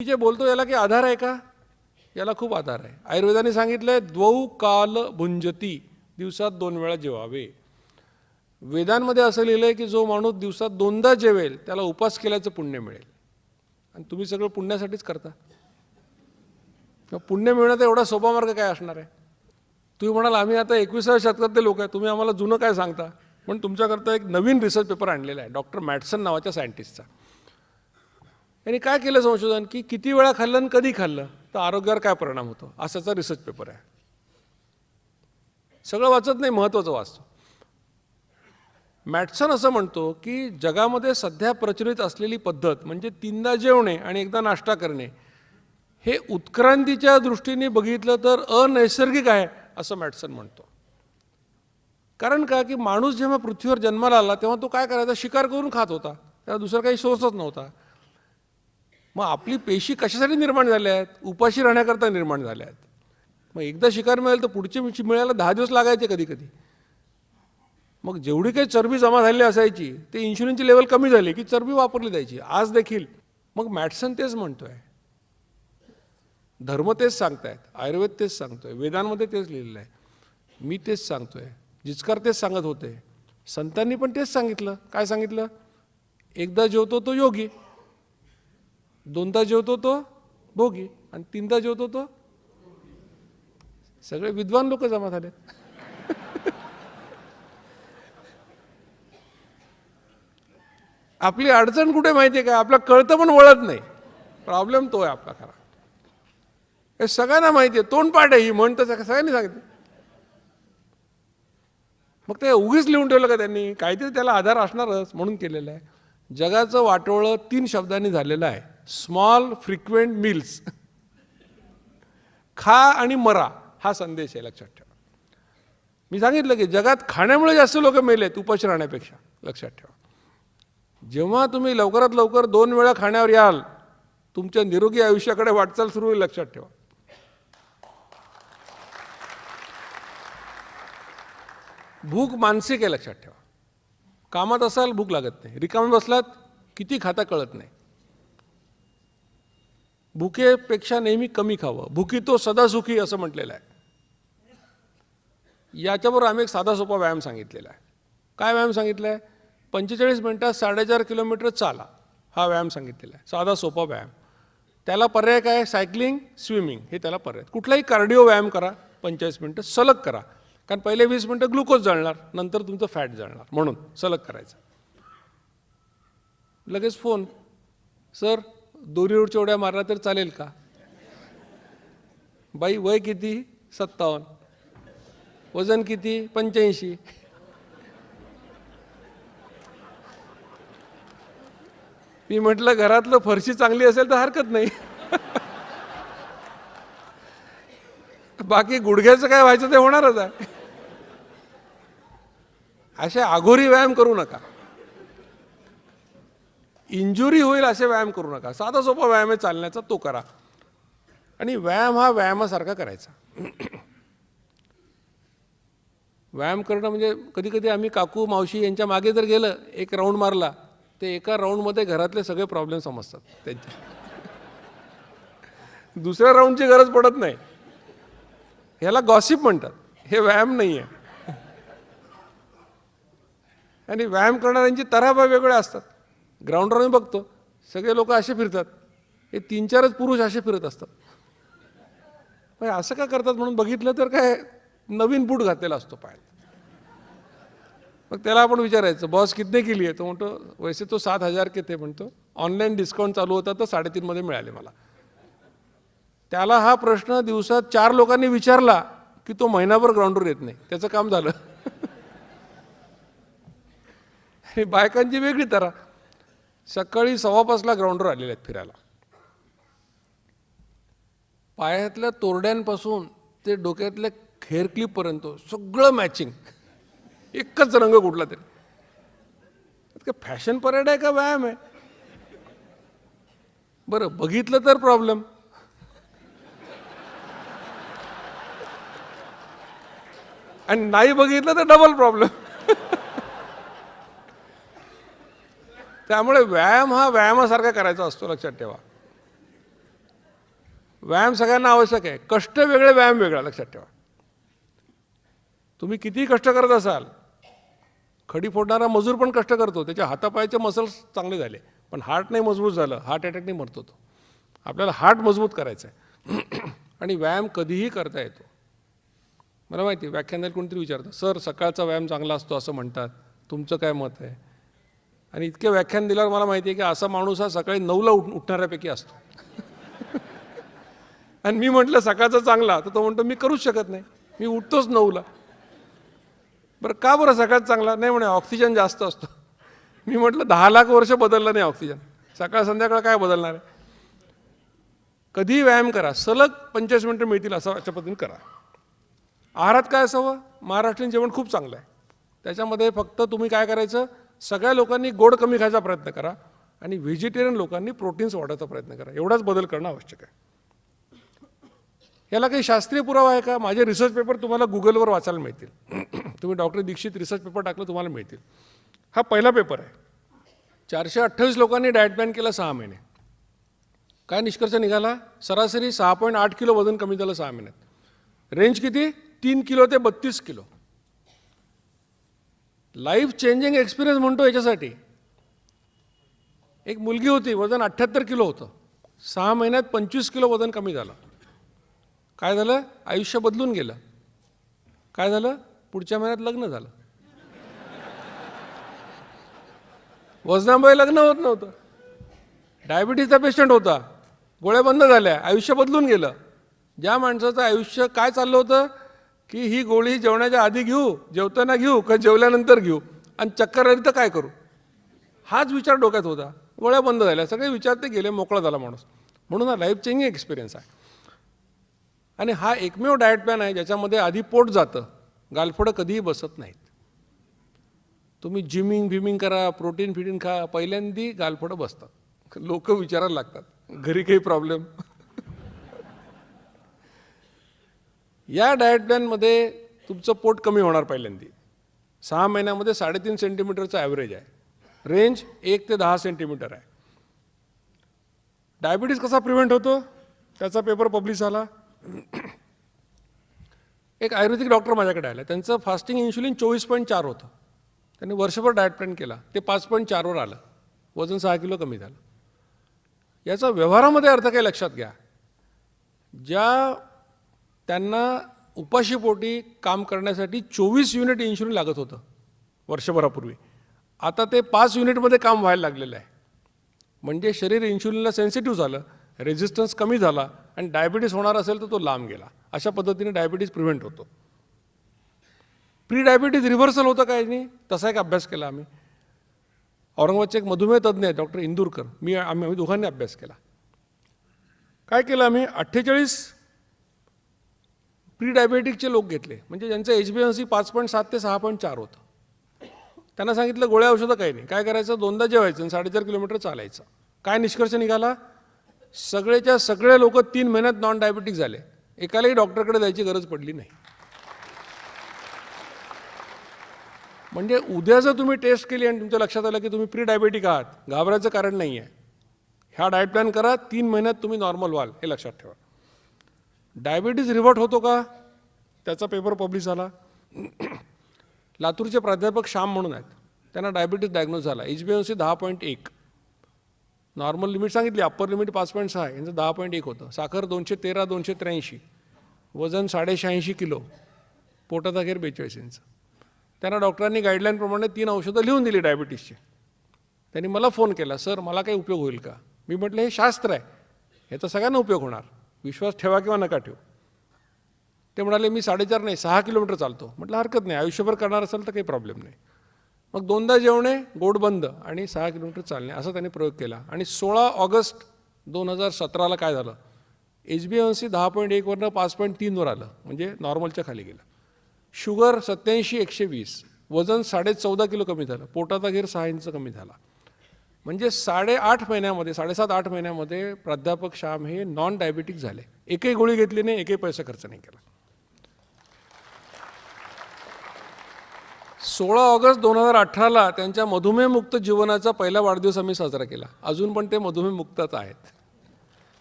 मी जे बोलतो याला की आधार आहे का? याला खूप आधार आहे. आयुर्वेदाने सांगितलंय द्वौ काल भुंजती दिवसात दोन वेळा जेवावे. वेदांमध्ये असं लिहिलं आहे की जो माणूस दिवसात दोनदा जेवेल त्याला उपास केल्याचं पुण्य मिळेल. आणि तुम्ही सगळं पुण्यासाठीच करता. मग पुण्य मिळण्याचा एवढा सोपा मार्ग काय असणार आहे? तुम्ही म्हणाल आम्ही आता एकविसाव्या शतकातले लोक आहे तुम्ही आम्हाला जुनं काय सांगता? पण तुमच्याकरता एक नवीन रिसर्च पेपर आणलेला आहे डॉक्टर मॅटसन नावाच्या सायंटिस्टचा यांनी काय केलं संशोधन? की किती वेळा खाल्लं आणि कधी खाल्लं? तर आरोग्यावर काय परिणाम होतो? असाचा रिसर्च पेपर आहे. सगळं वाचत नाही महत्त्वाचं वाचतो. मॅटसन असं म्हणतो की जगामध्ये सध्या प्रचलित असलेली पद्धत म्हणजे तीनदा जेवणे आणि एकदा नाश्ता करणे हे उत्क्रांतीच्या दृष्टीने बघितलं तर अनैसर्गिक आहे असं मॅटसन म्हणतो. कारण का? की माणूस जेव्हा पृथ्वीवर जन्माला आला तेव्हा तो काय करायचा? शिकार करून खात होता. त्याला दुसरा काही सोर्सच नव्हता. मग आपली पेशी कशासाठी निर्माण झाल्या आहेत? उपाशी राहण्याकरता निर्माण झाल्या आहेत. मग एकदा शिकार मिळेल तर पुढची मिळायला दहा दिवस लागायचे कधी कधी मग जेवढी काही चरबी जमा झालेली असायची ते इन्शुलिनची लेवल कमी झाली की चरबी वापरली जायची. आज देखील. मग मॅटसन तेच म्हणतोय. धर्म तेच सांगतायत. आयुर्वेद तेच सांगतोय. वेदांमध्ये तेच लिहिलेलं आहे. मी तेच सांगतोय. जिचकार तेच सांगत होते. संतांनी पण तेच सांगितलं. काय सांगितलं? एकदा जेवतो तो योगी. दोनदा जेवतो तो भोगी आणि तीनदा जेवतो तो सगळे विद्वान लोक जमा झाले आपली अडचण कुठे माहिती आहे का? आपलं कळतं पण वळत नाही. प्रॉब्लेम तो आहे आपला खरा. हे सगळ्यांना माहिती आहे तोंडपाठ आहे ही म्हणतं सगळ्यांनी सांगितलं. मग ते उगीच लिहून ठेवलं का त्यांनी? काहीतरी त्याला आधार असणारच म्हणून केलेलं आहे. जगाचं वाटोळं तीन शब्दांनी झालेलं आहे. स्मॉल फ्रिक्वेंट मिल्स खा आणि मरा हा संदेश आहे लक्षात ठेवा. मी सांगितलं की जगात खाण्यामुळे जास्त लोक मेलेत उपाशी राहण्यापेक्षा लक्षात ठेवा. जेव्हा तुम्ही लवकरात लवकर दोन वेळा खाण्यावर याल तुमच्या निरोगी आयुष्याकडे वाटचाल सुरू होईल लक्षात ठेवा. भूक मानसिक आहे लक्षात ठेवा. कामात असाल भूक लागत नाही. रिकाम बसलात किती खाता कळत नाही. भुकेपेक्षा नेहमी कमी खावं. भुकी तो सदा सुखी असं म्हटलेलं आहे. याच्याबरोबर आम्ही एक साधा सोपा व्यायाम सांगितलेला आहे. काय व्यायाम सांगितला आहे पंचेचाळीस मिनटात साडेचार किलोमीटर चाला. हा व्यायाम सांगितलेला आहे. साधा सोपा व्यायाम. त्याला पर्याय काय? सायकलिंग स्विमिंग हे त्याला पर्याय कुठलाही कार्डिओ व्यायाम करा. पंचेचाळीस मिनटं सलग करा. कारण पहिले वीस मिनटं ग्लुकोज जळणार नंतर तुमचं फॅट जळणार. म्हणून सलग करायचं. लगेच फोन. सर दोरीवरच्या उड्या मारला तर चालेल का? बाई वय किती? सत्तावन्न. वजन किती? पंच्याऐंशी. मी म्हटलं घरातलं फरशी चांगली असेल तर हरकत नाही. बाकी गुडघ्याचं काय व्हायचं ते होणारच आहे. असे आघोरी व्यायाम करू नका. इंजुरी होईल असे व्यायाम करू नका. साधा सोपा व्यायाम आहे चालण्याचा तो करा. आणि व्यायाम हा व्यायामासारखा करायचा. व्यायाम करणं म्हणजे कधी कधी आम्ही काकू मावशी यांच्या मागे जर गेलं एक राऊंड मारला ते एका राऊंडमध्ये घरातले सगळे प्रॉब्लेम समजतात. त्यांचे दुसऱ्या राऊंडची गरज पडत नाही. ह्याला गॉसिप म्हणतात. हे व्यायाम नाही आहे आणि व्यायाम करणाऱ्यांची तराबा वेगळ्या असतात. ग्राउंडवर मी बघतो. सगळे लोक असे फिरतात. हे तीन चारच पुरुष असे फिरत असतात. म्हणजे असं का करतात म्हणून बघितलं तर काय नवीन बूट घातलेला असतो पायात. मग त्याला आपण विचारायचं बॉस कितने केली आहे तो म्हणतो वैसे तो सात हजार किती म्हणतो. ऑनलाईन डिस्काउंट चालू होता तर साडेतीनमध्ये मिळाले मला. त्याला हा प्रश्न दिवसात चार लोकांनी विचारला की तो महिनाभर ग्राउंडवर येत नाही. त्याचं काम झालं. आणि बायकांची वेगळी तरा सकाळी सव्वापासला ग्राउंडवर आलेले आहेत फिरायला. पायातल्या तोरड्यांपासून ते डोक्यातल्या हेअरक्लिपपर्यंत सगळं मॅचिंग एकच रंग कुठला तरी. काय फॅशन परेड आहे का व्यायाम आहे? बरं बघितलं तर प्रॉब्लेम आणि नाही बघितलं तर डबल प्रॉब्लेम त्यामुळे व्यायाम हा व्यायामासारखा करायचा असतो लक्षात ठेवा. व्यायाम सगळ्यांना आवश्यक आहे. कष्ट वेगळे व्यायाम वेगळा लक्षात ठेवा. तुम्ही कितीही कष्ट करत असाल खडी फोडणारा मजूर पण कष्ट करतो. त्याच्या हातापायाचे मसल्स चांगले झाले पण हार्ट नाही मजबूत झालं हार्ट अटॅकने मरतो तो. आपल्याला हार्ट मजबूत करायचं आहे आणि व्यायाम कधीही करता येतो. मला माहिती आहे व्याख्यानात कोणतरी विचारतं सर सकाळचा व्यायाम चांगला असतो असं म्हणतात. तुमचं काय मत आहे? आणि इतके व्याख्यान दिल्यावर मला माहिती आहे की असा माणूस हा सकाळी नऊला उठ उठणाऱ्यापैकी असतो. आणि मी म्हटलं सकाळचा चांगला. तर तो म्हणतो मी करूच शकत नाही. मी उठतोच नऊला. बरं का बरं सकाळचा चांगला? नाही म्हणे ऑक्सिजन जास्त असतो. मी म्हटलं दहा लाख वर्ष बदललं नाही ऑक्सिजन. सकाळ संध्याकाळ काय बदलणार आहे? कधीही व्यायाम करा. सलग पंचवीस मिनटं मिळतील असं अशा पद्धतीने करा. आहारात काय असावं? महाराष्ट्रीयन जेवण खूप चांगलं आहे. त्याच्यामध्ये फक्त तुम्ही काय करायचं? सगळ्या लोकांनी गोड कमी खायचा प्रयत्न करा आणि व्हेजिटेरियन लोकांनी प्रोटीन्स वाढवायचा प्रयत्न करा. एवढाच बदल करणं आवश्यक आहे. याला काही शास्त्रीय पुरावा आहे का? माझे रिसर्च पेपर तुम्हाला गुगलवर वाचायला मिळतील. तुम्ही डॉक्टर दीक्षित रिसर्च पेपर टाकलं तुम्हाला मिळतील. हा पहिला पेपर आहे. चारशे अठ्ठावीस लोकांनी डाएट बॅन केला सहा महिने. काय निष्कर्ष निघाला? सरासरी सहा पॉईंट आठ किलो वजन कमी झालं सहा महिन्यात. रेंज किती? तीन किलो ते बत्तीस किलो. लाईफ चेंजिंग एक्सपिरियन्स म्हणतो याच्यासाठी. एक मुलगी होती वजन अठ्ठ्याहत्तर किलो होतं. सहा महिन्यात पंचवीस किलो वजन कमी झालं. काय झालं? आयुष्य बदलून गेलं. काय झालं? पुढच्या महिन्यात लग्न झालं. वजनामुळे लग्न होत नव्हतं. डायबिटीजचा पेशंट होता. गोळ्या बंद झाल्या. आयुष्य बदलून गेलं. ज्या माणसाचं आयुष्य काय चाललं होतं? की ही गोळी जेवणाच्या आधी घेऊ जेवताना घेऊ का जेवल्यानंतर घेऊ? आणि चक्कर आली तर काय करू? हाच विचार डोक्यात होता. गोळ्या बंद झाल्या. सगळे विचार ते गेले मोकळा झाला माणूस. म्हणून हा लाईफ चेंजिंग एक्सपिरियन्स आहे. आणि हा एकमेव डाएट प्लॅन आहे ज्याच्यामध्ये आधी पोट जातं. गालफडं कधीही बसत नाहीत. तुम्ही जिमिंग बिमिंग करा प्रोटीन फिटीन खा. पहिल्यांदी गालफडं बसतात. लोक विचारायला लागतात. घरी काही प्रॉब्लेम या डाएट प्लॅनमध्ये तुमचं पोट कमी होणार पहिल्यांदी. सहा महिन्यामध्ये साडेतीन सेंटीमीटरचं ॲव्हरेज आहे. रेंज एक ते दहा सेंटीमीटर आहे. डायबिटीज कसा प्रिव्हेंट होतो? त्याचा पेपर पब्लिश झाला. एक आयुर्वेदिक डॉक्टर माझ्याकडे आला. त्यांचं फास्टिंग इन्शुलिन चोवीस पॉईंट चार होतं. त्यांनी वर्षभर डाएट प्लॅन केला. ते पाच पॉईंट चारवर आलं. वजन सहा किलो कमी झालं. याचा व्यवहारामध्ये अर्थ काय लक्षात घ्या. ज्या त्यांना उपाशीपोटी काम करण्यासाठी चोवीस युनिट इन्शुलिन लागत होतं वर्षभरापूर्वी. आता ते पाच युनिटमध्ये काम व्हायला लागलेलं आहे. म्हणजे शरीर इन्शुलिनला सेन्सिटिव्ह झालं रेझिस्टन्स कमी झाला आणि डायबिटीस होणार असेल तर तो लांब गेला. अशा पद्धतीने डायबिटीज प्रिव्हेंट होतो. प्री डायबिटीज रिव्हर्सल होतं काय नाही? तसा एक अभ्यास केला आम्ही. औरंगाबादचे एक मधुमेह तज्ज्ञ आहे डॉक्टर इंदूरकर. मी आम्ही आम्ही दोघांनी अभ्यास केला. काय केलं आम्ही? अठ्ठेचाळीस प्री डायबेटिकचे लोक घेतले. म्हणजे ज्यांचं एच बी एन सी पाच पॉईंट सात ते सहा पॉईंट चार होतं. त्यांना सांगितलं गोळ्या औषधं काही नाही. काय करायचं? दोनदा जेवायचं आणि साडेचार किलोमीटर चालायचं. काय निष्कर्ष निघाला? सगळेच्या सगळे लोक तीन महिन्यात नॉन डायबेटिक झाले. एकालाही डॉक्टरकडे जायची गरज पडली नाही. म्हणजे उद्या जर तुम्ही टेस्ट केली आणि तुमच्या लक्षात आलं की तुम्ही प्री डायबेटिक आहात घाबरायचं कारण नाही आहे ह्या डाएट प्लॅन करा तीन महिन्यात तुम्ही नॉर्मल व्हाल हे लक्षात ठेवा. डायबिटीज रिव्हर्ट होतो का? त्याचा पेपर पब्लिश झाला. लातूरचे प्राध्यापक श्याम म्हणून आहेत. त्यांना डायबिटीज डायग्नोज झाला. एच बी एम सी दहा पॉईंट एक. नॉर्मल लिमिट सांगितली. अप्पर लिमिट पाच पॉईंट सहा. यांचं दहा पॉईंट एक होतं. साखर दोनशे तेरा दोनशे त्र्याऐंशी. वजन साडेशहाऐंशी किलो. पोटात अखेर बेचाळीस इंच. त्यांना डॉक्टरांनी गाईडलाईनप्रमाणे तीन औषधं लिहून दिली डायबिटीसची. त्यांनी मला फोन केला सर मला काही उपयोग होईल का? मी म्हटलं हे शास्त्र आहे. ह्याचा सगळ्यांना उपयोग होणार. विश्वास ठेवा किंवा नका ठेवू. ते म्हणाले मी साडेचार नाही सहा किलोमीटर चालतो. म्हटलं हरकत नाही आयुष्यभर करणार असेल तर काही प्रॉब्लेम नाही. मग दोनदा जेवणे गोड बंद आणि सहा किलोमीटर चालणे असा त्याने प्रयोग केला. आणि सोळा ऑगस्ट दोन हजार सतराला काय झालं? एच बी एन सी दहा पॉईंट एकवरनं पाच पॉईंट तीनवर आलं म्हणजे नॉर्मलच्या खाली गेलं. शुगर सत्याऐंशी एकशे वीस वजन साडे चौदा किलो कमी झालं पोटाचा घेर सहा इंच कमी झाला. म्हणजे साडेआठ महिन्यामध्ये साडेसात आठ महिन्यामध्ये प्राध्यापक श्याम हे नॉन डायबेटिक झाले. एकही गोळी घेतली नाही एकही पैसा खर्च नाही केला. सोळा ऑगस्ट दोन हजार अठराला त्यांच्या मधुमेहमुक्त जीवनाचा पहिला वाढदिवस आम्ही साजरा केला. अजून पण ते मधुमेहमुक्तच आहेत.